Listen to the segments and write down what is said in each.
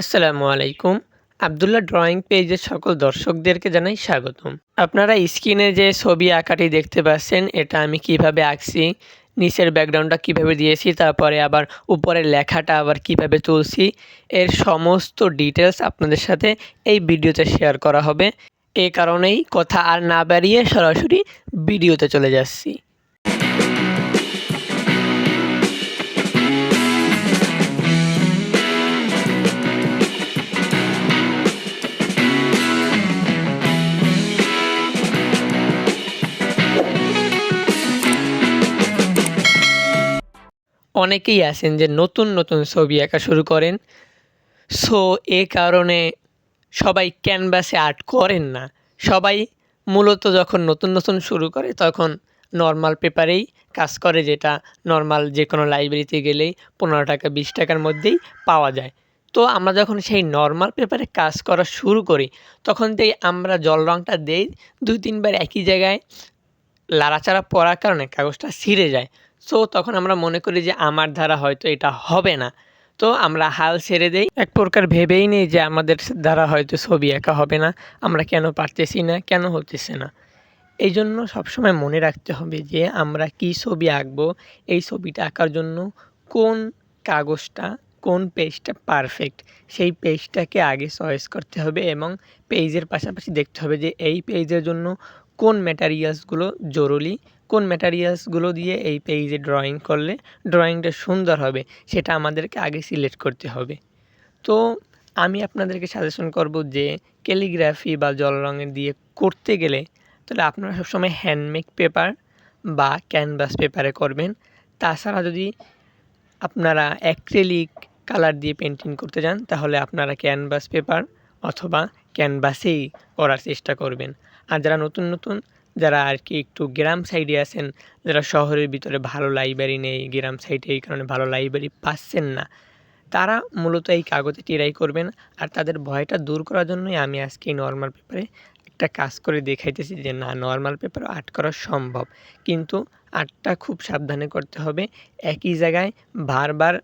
আসসালামু আলাইকুম। আবদুল্লাহ ড্রয়িং পেজের সকল দর্শকদেরকে জানাই স্বাগতম। আপনারা স্ক্রিনে যে ছবি আঁকাটি দেখতে পাচ্ছেন, এটা আমি কীভাবে আঁকছি, নিচের ব্যাকগ্রাউন্ডটা কীভাবে দিয়েছি, তারপরে আবার উপরের লেখাটা আবার কীভাবে তুলছি, এর সমস্ত ডিটেলস আপনাদের সাথে এই ভিডিওতে শেয়ার করা হবে। এই কারণেই কথা আর না বাড়িয়ে সরাসরি ভিডিওতে চলে যাচ্ছি। অনেকেই আছেন যে নতুন নতুন ছবি আঁকা শুরু করেন। সো, এ কারণে সবাই ক্যানভাসে আর্ট করেন না। সবাই মূলত যখন নতুন নতুন শুরু করে তখন নর্মাল পেপারেই কাজ করে যেটা নর্মাল যে কোনো লাইব্রেরিতে গেলেই পনেরো টাকা, বিশ টাকার মধ্যেই পাওয়া যায়। তো আমরা যখন সেই নর্মাল পেপারে কাজ করা শুরু করি, তখন থেকেই আমরা জল রঙটা দেই, দুই, তিনবার একই জায়গায় লাড়াচাড়া পড়ার কারণে কাগজটা ছিঁড়ে যায়। সো তখন আমরা মনে করি যে আমার দ্বারা হয়তো এটা হবে না। তো আমরা হাল ছেড়ে দেই। এক প্রকার ভেবেই নেই যে আমাদের দ্বারা হয়তো ছবি আঁকা হবে না। আমরা কেন পারতেছি না, কেন হতেছে না? এই জন্য সবসময় মনে রাখতে হবে যে আমরা কী ছবি আঁকবো, এই ছবিটা আঁকার জন্য কোন কাগজটা, কোন পেজটা পারফেক্ট সেই পেজটাকে আগে চয়েস করতে হবে এবং পেজের পাশাপাশি দেখতে হবে যে এই পেজের জন্য কোন ম্যাটারিয়ালসগুলো জরুরি কোন ম্যাটারিয়ালসগুলো দিয়ে এই পেজে ড্রয়িং করলে ড্রয়িংটা সুন্দর হবে, সেটা আমাদেরকে আগে সিলেক্ট করতে হবে। তো আমি আপনাদেরকে সাজেশন করব যে ক্যালিগ্রাফি বা জল রঙের দিয়ে করতে গেলে তাহলে আপনারা সবসময় হ্যান্ডমেক পেপার বা ক্যানভাস পেপারে করবেন। তাছাড়া যদি আপনারা অ্যাক্রেলিক কালার দিয়ে পেন্টিং করতে যান তাহলে আপনারা ক্যানভাস পেপার অথবা ক্যানভাসেই করার চেষ্টা করবেন। আর যারা নতুন নতুন যারা আর কি একটু গ্রাম সাইডে আছেন, যারা শহরের ভিতরে ভালো লাইব্রেরি নেই, গ্রাম সাইডে এই কারণে ভালো লাইব্রেরি পাচ্ছেন না, তারা মূলত এই কাগজে টিরাই করবেন। আর তাদের ভয়টা দূর করার জন্যই আমি আজকে এই নর্মাল পেপারে একটা কাজ করে দেখাইতেছি যে, না নর্মাল পেপারে আর্ট করা সম্ভব। কিন্তু আর্টটা খুব সাবধানে করতে হবে। একই জায়গায় বারবার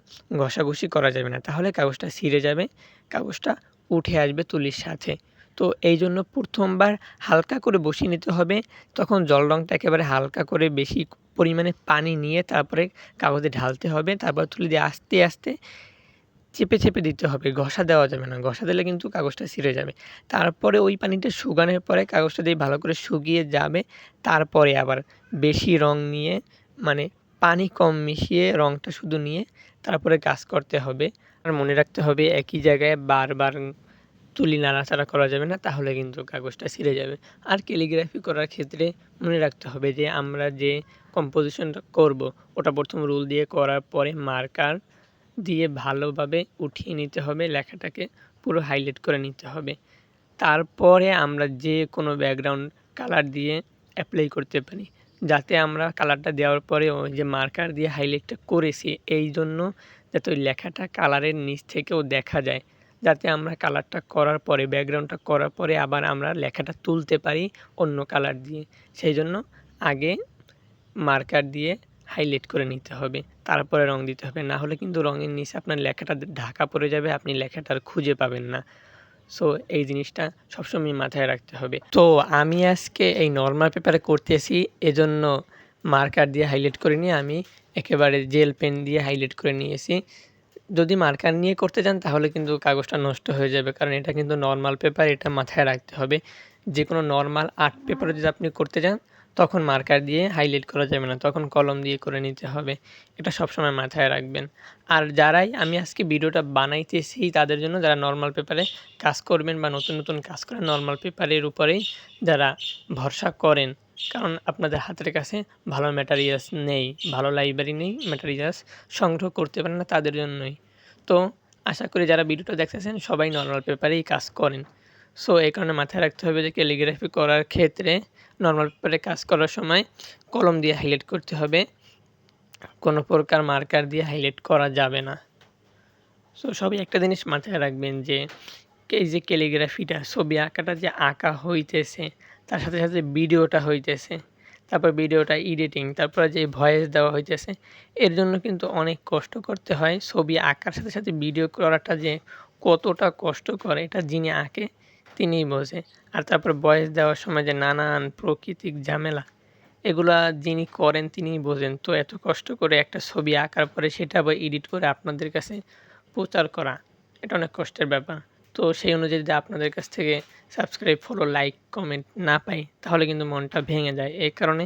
ঘষাঘষি করা যাবে না। তাহলে কাগজটা ছিঁড়ে যাবে, কাগজটা উঠে আসবে তুলির সাথে। তো এই জন্য প্রথমবার হালকা করে বসিয়ে নিতে হবে। তখন জল রঙটা একেবারে হালকা করে বেশি পরিমাণে পানি নিয়ে তারপরে কাগজে ঢালতে হবে। তারপর তুলে দিয়ে আস্তে আস্তে চেপে চেপে দিতে হবে। ঘষা দেওয়া যাবে না। ঘষা দিলে কিন্তু কাগজটা ছিঁড়ে যাবে। তারপরে ওই পানিটা শুকানোর পরে কাগজটা দিয়ে ভালো করে শুকিয়ে যাবে। তারপরে আবার বেশি রং নিয়ে মানে পানি কম মিশিয়ে রংটা শুধু নিয়ে তারপরে কাজ করতে হবে। আর মনে রাখতে হবে একই জায়গায় বারবার তুলি নাড়াচাড়া করা যাবে না, তাহলে কিন্তু কাগজটা ছিঁড়ে যাবে। আর ক্যালিগ্রাফি করার ক্ষেত্রে মনে রাখতে হবে যে, আমরা যে কম্পোজিশনটা করব, ওটা প্রথম রুল দিয়ে করার পরে মার্কার দিয়ে ভালোভাবে উঠিয়ে নিতে হবে, লেখাটাকে পুরো হাইলাইট করে নিতে হবে। তারপরে আমরা যে কোনো ব্যাকগ্রাউন্ড কালার দিয়ে অ্যাপ্লাই করতে পারি, যাতে আমরা কালারটা দেওয়ার পরে ওই যে মার্কার দিয়ে হাইলাইটটা করেছি এই জন্য যাতে ওই লেখাটা কালারের নিচ থেকেও দেখা যায়। যাতে আমরা কালারটা করার পরে ব্যাকগ্রাউন্ডটা করার পরে আবার আমরা লেখাটা তুলতে পারি অন্য কালার দিয়ে। সেই জন্য আগে মার্কার দিয়ে হাইলাইট করে নিতে হবে, তারপরে রং দিতে হবে। না হলে কিন্তু রঙের নিচে আপনার লেখাটা ঢাকা পড়ে যাবে, আপনি লেখাটা আর খুঁজে পাবেন না। সো এই জিনিসটা সবসময় মাথায় রাখতে হবে। তো আমি আজকে এই নর্মাল পেপারে করতেছি, এজন্য মার্কার দিয়ে হাইলাইট করে নিয়ে আমি একেবারে জেল পেন দিয়ে হাইলাইট করে নিয়েছি। যদি মার্কার নিয়ে করতে যান তাহলে কিন্তু কাগজটা নষ্ট হয়ে যাবে। কারণ এটা কিন্তু নর্মাল পেপার এটা মাথায় রাখতে হবে। যে কোনো নর্মাল আর্ট পেপারে যদি আপনি করতে যান, তখন মার্কার দিয়ে হাইলাইট করা যাবে না, তখন কলম দিয়ে করে নিতে হবে। এটা সবসময় মাথায় রাখবেন। আর যারাই আমি আজকে ভিডিওটা বানাইতেছি, তাদের জন্য যারা নর্মাল পেপারে কাজ করবেন বা নতুন নতুন কাজ করেন নর্মাল পেপারের উপরেই যারা ভরসা করেন, কারণ আপনাদের হাতের কাছে ভালো ম্যাটারিয়ালস নেই, ভালো লাইব্রেরি নেই ম্যাটারিয়ালস সংগ্রহ করতে পারেন না তাদের জন্যই। তো আশা করি যারা ভিডিওটা দেখতেছেন, সবাই নর্মাল পেপারেই কাজ করেন। সো এই কারণে মাথায় রাখতে হবে যে ক্যালিগ্রাফি করার ক্ষেত্রে নর্মাল পেপারে কাজ করার সময় কলম দিয়ে হাইলাইট করতে হবে। কোনো প্রকার মার্কার দিয়ে হাইলাইট করা যাবে না। সো সবই একটা জিনিস মাথায় রাখবেন যে, এই যে ক্যালিগ্রাফিটা ছবি আঁকাটা যে আঁকা হইতেছে, তার সাথে সাথে ভিডিওটা হইতেছে, তারপর ভিডিওটা এডিটিং তারপরে যে ভয়েস দেওয়া হইতেছে, এর জন্য কিন্তু অনেক কষ্ট করতে হয়। ছবি আঁকার সাথে সাথে ভিডিও করাটা যে কতটা কষ্ট করে এটা যিনি আঁকে তিনিই বোঝে। আর তারপর বয়স দেওয়ার সময় যে নানান প্রকৃতিক ঝামেলা, এগুলা যিনি করেন তিনিই বোঝেন। তো এত কষ্ট করে একটা ছবি আঁকার পরে সেটা আবার এডিট করে আপনাদের কাছে প্রচার করা, এটা অনেক কষ্টের ব্যাপার। তো সেই অনুযায়ী যদি আপনাদের কাছ থেকে সাবস্ক্রাইব ফলো লাইক কমেন্ট না পাই, তাহলে কিন্তু মনটা ভেঙে যায়। এই কারণে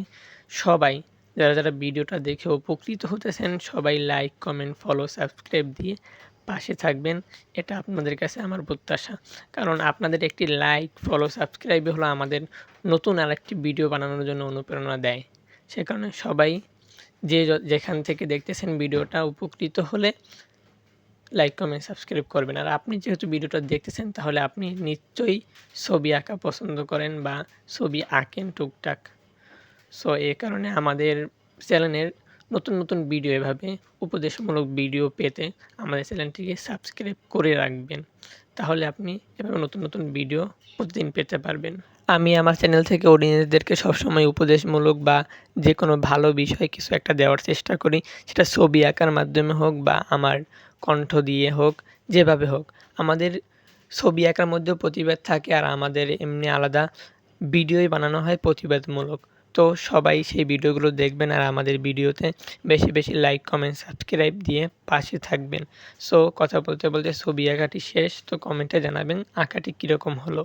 সবাই, যারা যারা ভিডিওটা দেখে উপকৃত হতেছেন, সবাই লাইক কমেন্ট ফলো সাবস্ক্রাইব দিয়ে পাশে থাকবেন, এটা আপনাদের কাছে আমার প্রত্যাশা। কারণ আপনাদের একটি লাইক ফলো সাবস্ক্রাইব হলো আমাদের নতুন আরেকটি ভিডিও বানানোর জন্য অনুপ্রেরণা দেয়। সে কারণে সবাই যে যেখান থেকে দেখতেছেন ভিডিওটা উপকৃত হলে লাইক কমেন্ট সাবস্ক্রাইব করবেন। আর আপনি যেহেতু ভিডিওটা দেখতেছেন, তাহলে আপনি নিশ্চয়ই ছবি আঁকা পছন্দ করেন বা ছবি আঁকেন টুকটাক। সো এই কারণে আমাদের চ্যানেলের নতুন নতুন ভিডিও এভাবে উপদেশমূলক ভিডিও পেতে আমাদের চ্যানেলটিকে সাবস্ক্রাইব করে রাখবেন। তাহলে আপনি এভাবে নতুন নতুন ভিডিও প্রতিদিন পেতে পারবেন। আমি আমার চ্যানেল থেকে অডিয়েন্সদেরকে সবসময় উপদেশমূলক বা যে কোনো ভালো বিষয় কিছু একটা দেওয়ার চেষ্টা করি। সেটা ছবি আঁকার মাধ্যমে হোক বা আমার কণ্ঠ দিয়ে হোক, যেভাবে হোক। আমাদের ছবি আঁকার মধ্যেও প্রতিবাদ থাকে আর আমাদের এমনি আলাদা ভিডিওই বানানো হয় প্রতিবাদমূলক। তো সবাই সেই ভিডিওগুলো দেখবেন আর আমাদের ভিডিওতে বেশি বেশি লাইক কমেন্ট সাবস্ক্রাইব দিয়ে পাশে থাকবেন। সো কথা বলতে বলতে ছবি আঁকাটি শেষ, তো কমেন্টে জানাবেন আঁকাটি কীরকম হলো।